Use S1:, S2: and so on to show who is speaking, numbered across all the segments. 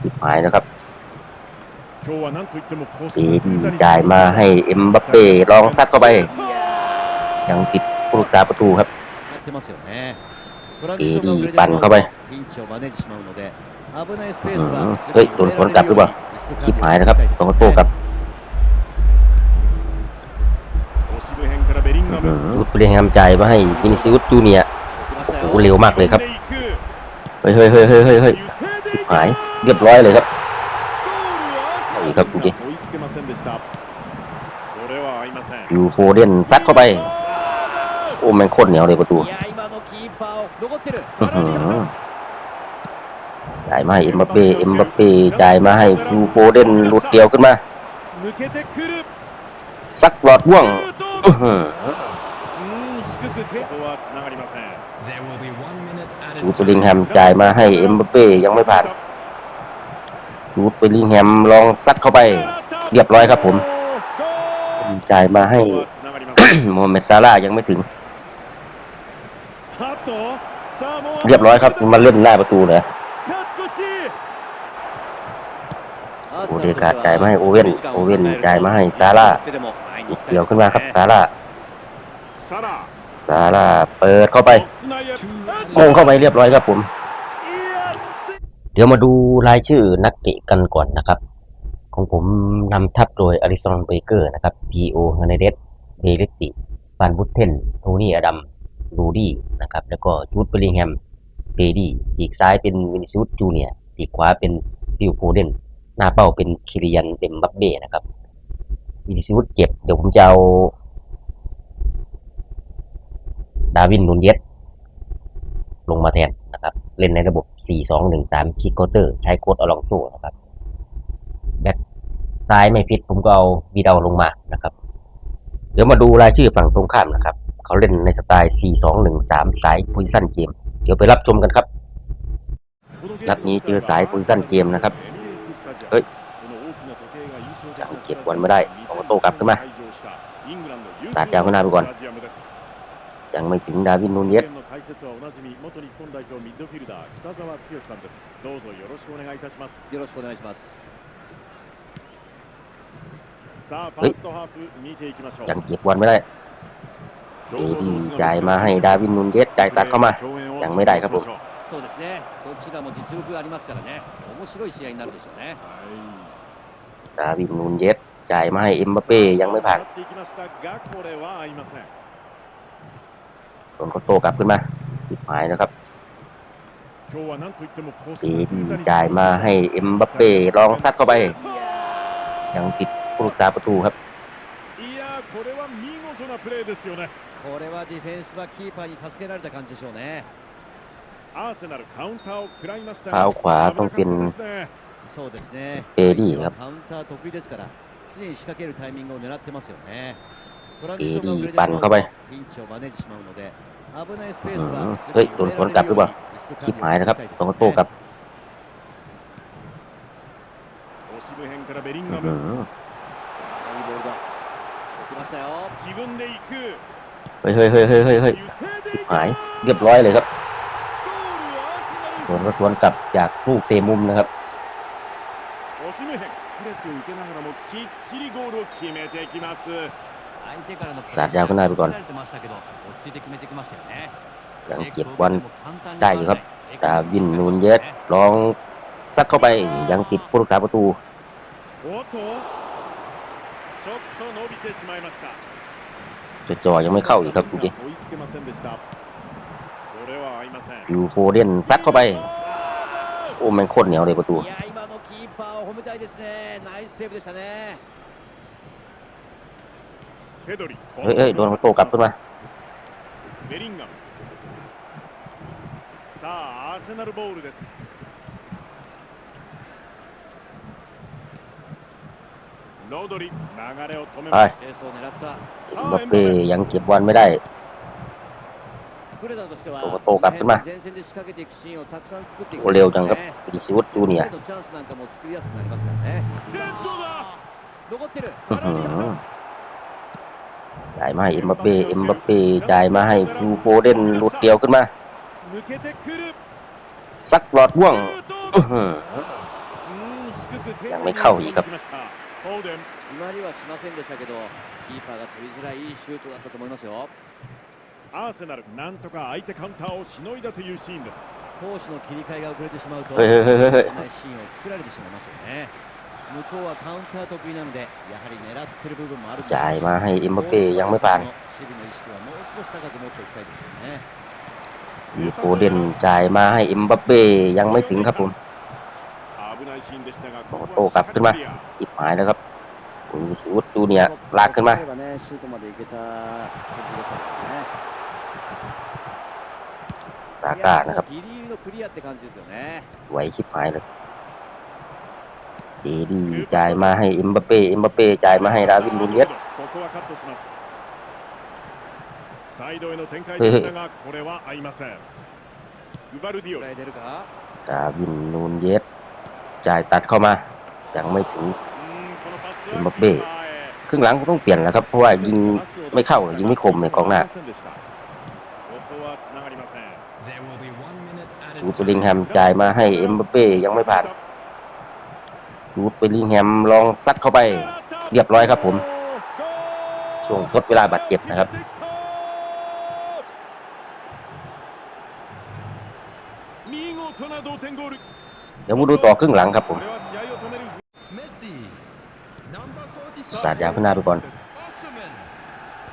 S1: สิบหมายนะครับ
S2: ตี
S1: จ่ายมาให้เอ็มบัปเป้ลองซัดเข้าไป ยังติดผู้รักษาประตูครับ
S3: ตีปั่นเข้าไป
S1: เฮ้ยโดนสวนกลับหรือเปล่าชิบหายนะครับสองโต้ครับลุกเลี้ยงทำใจมาให้วินิซิอุสจูเนียโอ้เร็วมากเลยครับ เฮ้ยเฮ้ยเฮ้ยเฮ้ยเฮ้ยหาย เรียบร้อยเลยครับนี่ครับคุณ
S2: เยู
S1: โฟเดนซัดเข้าไป โอ้แมงคตรเหนียวเลยประตูจ่ายมาให้เอ็มบัปเป้เอ็มบัปเป้จ่ายมาให้ยูโฟเดนลุดเดียวขึ้นมาซักหลอดว่วงดูตัวลิงแฮมจ่ายมาให้เอ็มบัปเป้ยังไม่ผ่าน รูดเบลลิงแฮมลองซัดเข้าไป เรียบร้อยครับผมจ่ายมาให้โมเมดซาร่ายังไม่ถึง เรียบร้อยครับมาเล่นหน้าประตูเลยโอเดกาจ่ายมาให้โอเว่นโอเว่นจ่ายมาให้ซาร่าเดี่ยวขึ้นมาครับซาร่าซาร่าเปิดเข้าไปมงเข้าไปเรียบร้อยครับผม เดี๋ยวมาดูรายชื่อนักเตะกันก่อนนะครับ ของผมนำทัพโดยอลิซอนเบเกอร์นะครับพีโอเฮเนเดสเบเลตติฟานบุตเทน โทนี่อดัมลูดี้นะครับ แล้วก็จูดเบลิงแฮมเบดี้ปีกซ้ายเป็นวินิซิอุสจูเนียร์ปีกขวาเป็นฟิลโฟเดน หน้าเป้าเป็นคิริยันเดมบัปเบ้นะครับวินิซิอุสเจ็บ เดี๋ยวผมจะเอาดาวินนูนเยสลงมาแทน เล่นในระบบ 4-2-1-3 คิกโคเตอร์ ใช้โค้ดอลองโซนะครับ แบ็คซ้ายไม่ฟิตผมก็เอาวีดาลงมานะครับ เดี๋ยวมาดูรายชื่อฝั่งตรงข้ามนะครับ เขาเล่นในสไตล์ 4-2-1-3 สายโพซิชั่นเกม เดี๋ยวไปรับชมกันครับ นัดนี้เจอสายโพซิชั่นเกมนะครับ เฮ้ยยังเก็บบอลไม่ได้เอาโต้กลับขึ้นมาสาดยาวขึ้นหน้าไปก่อน ยังไม่ถึงดาวินนูนเยส
S2: เยั
S1: งเก็บบอลไม่ได้เจ่ายมาให้ดาวินนูนเยสจ่ายตัดเข้ามา ยังไม่ได้ครับผม
S3: そうですね。どちらも実力がありますからね。面白い試合になるでしょうね。
S1: ダビン・ヌンジェจ่ายมาให้เอ็มบัปเป้ยังไม่ผ่า โดนเขาโต้กลับขึ้นมาสิบหายนะครับ
S2: 今日は何と言ってもコス
S1: เอ
S2: タ
S1: ดี
S2: リカに
S1: จ่ายมาให้เอ็มบัปเป้ลองซัดเข้าไป ยังติดผู้รักษาประตูครับ
S2: いやーこれは見事なプレーですよね
S3: これはディフェンスはキーパーに助けられた感じでしょうね
S2: アーセナルカウンターを食らいました
S1: เท้าขวาต้องเป็น
S2: 危なかったですね
S3: そうですね
S1: エリーが
S3: 相手はカウンター得意ですから常に仕掛けるタイミングを狙ってますよね ปีดี
S1: ปั่นเข้าไปเฮ้ยโดนสวนกลับหรือเปล่าชิบหายนะครับสองโต้กับเฮ้ยเฮ้ยเฮ้ยเฮ้ยเฮ้ยเฮ้ยหายเรียบร้อยเลยครับสวนก็สวนกลับจากลูกเตะมุมนะครับ
S2: โอซิเมเฮนプレスを受けながらもきっちりゴールを決めていきます。
S3: สาดยา
S1: วขึ้นหน้าไปก่อนยังเก็บบอลได้อยู่ครับดาวินนูนเยสลองซัดเข้าไปยังติดผู้รักษาประตูจะจ่อยังไม่เข้าอีกครับคุณ
S2: เยู
S1: โฟเดนซัดเข้าไป โอ้แม่งโคตรเหนียวเลยประตู เฮ้ยเฮ้ยโดนเขาโต้กลับขึ้นมา
S2: ベリンガムさあアーセナルボールですロドリ流れを止めます
S3: エースを狙った
S2: さ
S1: บั
S2: あ
S1: ป
S2: エムバ
S1: เป้
S2: ペ
S1: ยังเก็บบอลไม่ได้
S3: プレダーとしては
S1: โอ้โต้กลับขึ้นมา
S3: 前線で仕掛けていくシーンをたくさん作っていき
S1: โอ้
S3: たい
S1: เร็ว
S3: です
S1: จัง
S3: よ
S1: ครับ
S3: ね
S1: วินิซิอุสจูเนียร์
S3: チャンスなんかも作りやすくなりますからね
S2: ヘッドだ
S3: 残ってる
S1: อื้อหือ จ่ายมาให้เอ็มบัปเป้เอ็มบัปเป้จ่ายมาให้ยูโฟเดนหลุดเดียวขึ้นมา
S2: 抜けてくる
S1: ซักหลอดว่วง
S2: シュート
S1: อื้อหือ
S2: う
S1: ยังไม่เข้าอีกครับ
S2: フォーデン
S3: 決まりはしませんでしたけどキーパーが取りづらいいいシュートだったと思いますよ
S2: アーセナルなんとか相手カウンターをしのいだというシーンです
S3: 攻守の切り替えが遅れてしまうと
S1: เฮ้ยเฮ้ยเฮ้ยเฮ้ยเฮ้ย
S3: ないシーンを作られてしまいますよね
S1: จ่ายมาให้อิมบัปเป้ยังไม่ผ่านอีโกเด่นจ่ายมาให้อิมบัปเป้ยังไม่ถึงครับผมโตกลับขึ้นมาอิกหายแล้วครับคุณวิสุทธ์ดูเนี่ยลากขึ้นมาสาก้านะครับไหวชิบหายเลย เดีจ่ายมาให้เอ็มบัปเป้เอ็มบัปเป้จ่ายมาให้ราวินนูเนียส
S2: サイドへの展開でしたが、これは合いま。
S1: เยสจ่ายตัดเข้ามา ยังไม่ถึงเอ็
S2: มบัปเป้
S1: ครึ่งหลังก็ต้องเปลี่ยนแล้วครับ เพราะว่ายิงไม่เข้า ยิงไม่คมในกองหน้าดูตัวลิงแฮมจ่ายมาให้เอ็มบัปเป้ยังไม่ผ่าน จูดเบลลิงแฮมลองซัดเข้าไปเรียบร้อยครับผม ช่วงทดเวลาบาดเจ็บนะครับเดี๋ยวมาดูต่อครึ่งหลังครับผมสาดยาพนาไปก่อน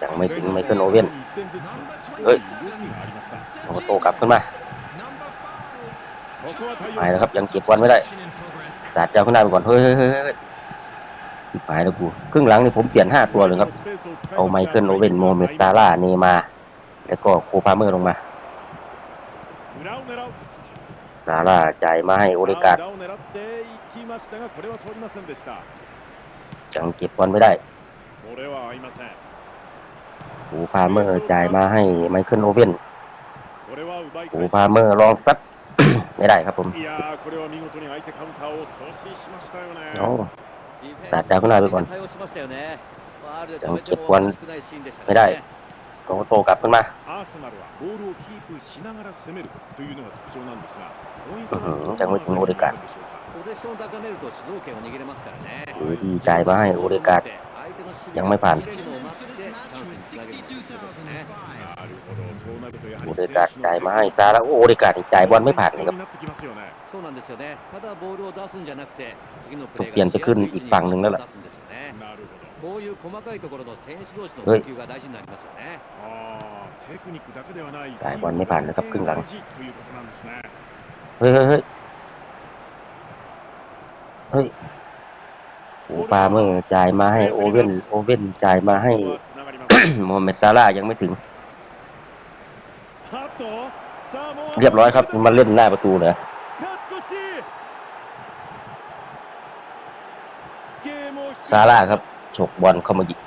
S1: ยังไม่ถึงไมเคิลโอเว่นเฮ้ยโตกลับขึ้นมาไปแล้ครับยังเก็บวันไม่ได้ สาดเจ้าข้างหน้าไปก่อนเฮ้ยเฮ้ยหายแล้วกูครึ่งหลังนี่ผมเปลี่ยนห้าตัวเลยครับ เอาไมเคิลโอเวนโมเมดซาร่าเนมา แล้วก็โคพาเมอร์ลงมาซาร่าจ่ายมาให้โอเลการจังเก็บบอลไม่ได้โคพาเมอร์จ่ายมาให้ไมเคิลโอเวนโคพาเมอร์ลองซัด ไม่ได้ครับผมโอ้
S3: สาดดาว
S1: ขึ้นหน้าไปก่อน
S3: จัเก็บบอล
S1: ไม่ได้
S3: ข
S1: องโตกลับขึ้นมา
S3: จังหวะถึงโอเดกา
S1: ดดีใจมาให้โอเดกาดยังไม่ผ่าน โอเดกาจ่ายมาให้ซาแล้วโอเดกาจ่ายบอลไม่ผ่านเลยครับ
S3: ถู
S1: กเปลี่ยนไปขึ้นอีกฝั่งหนึ่งแล้วล่ะ
S3: เฮ้ย細かいところの。
S1: ไม่ผ่านนะครับครึ่งหลังเฮ้ยเฮ้ยเฮ้ยโอ้ปาเมื่อจ่ายมาให้โอเว่นโอเว่นจ่ายมาให้โมเมซาร่ายังไม่ถึง เรียบร้อยครับมาเล่นหน้าประตู
S2: นะ
S1: ซาร่าครับฉกบอลเข้ามายิง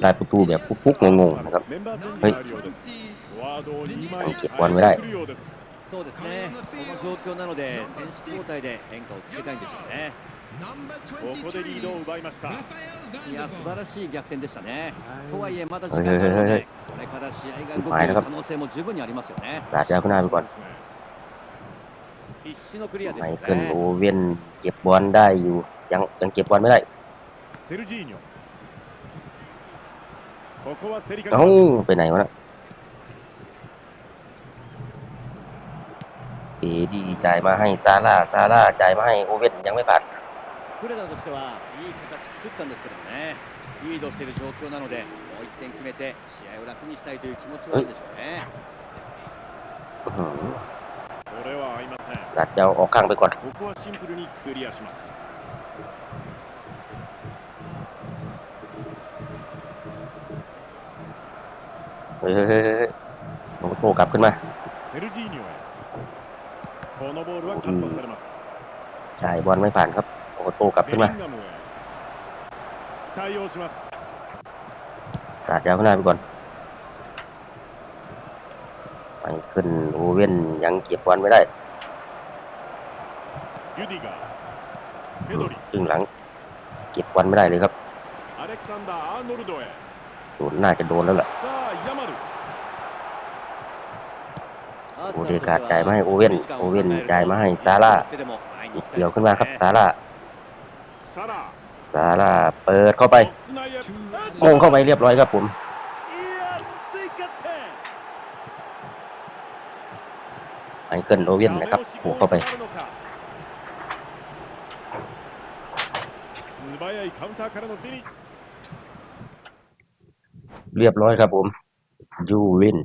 S1: ได้ประตูแบบปุ๊กๆงงๆนะครับ
S2: เฮ้ยเก็บบอ
S1: ลไม่
S2: ได้ ようですフォワードを2枚
S1: はい結構あんまりない
S2: 変えてくるようです
S3: そうですねこの状況なので選手交代で変化をつけたいんでしょうね
S4: Number
S2: ここでリードを
S4: 23.
S2: 奪いました
S4: Rafael
S3: いや
S4: Van
S3: 素
S4: der
S3: 晴らしい逆転でしたね
S2: はい
S3: とはいえまだ時間があるの
S1: はいはいはいはい
S3: でこれから試合が動く
S1: はい
S3: 可能性も十分にありますよね
S1: สาดยาวขึ้นหน้าไปก่อน
S2: そうですね
S3: 必死のクリアで
S1: ไม
S3: すよ
S1: เคิล
S3: ね
S1: โอเว่นเก็บบอลได้อยู่ ยังยังเก็บบอลไม่ได้
S2: セルジーニョここは競り勝ち
S1: เอ้า
S2: ます
S1: ไปไหนวะ เอดีจ่ายมาให้ซาร่าซาร่าจ่ายมาให้โอเว่นยังไม่ผ่าน
S3: クレダとしてはいい形作ったんですけどねリードしている状況なのでもう1点決めて試合を楽にしたいという気持ちはあるでしょうね
S2: これは合いません
S1: ラッチャーをカンベコ
S2: ここはシンプルにクリアします
S1: เฮ้ยโผล่กลับขึ้นมา
S2: เซルจีนิโอ
S1: จ่ายบอลไม่ผ่านครับโอโตกลับขึ้นมาขาดยาวขึ้นหน้าไปก่อนไปขึ้นโอเว่นยังเก็บบอลไม่ได้ครึ่งหลัง เก็บบอลไม่ได้เลยครับโดนน่าจะโดนแล้ว
S3: แหละ
S1: โอเดกาดจ่ายมาให้โอเว่นโอเว่นจ่ายมาให้ซาร่าเกี่ยวขึ้นมาครับซาร่าซาร่าเปิดเข้าไปมงเข้าไปเรียบร้อยครับผมไมเคิลโอเว่นนะครับหัเข้าไปเรียบร้อยครับผมยูวิน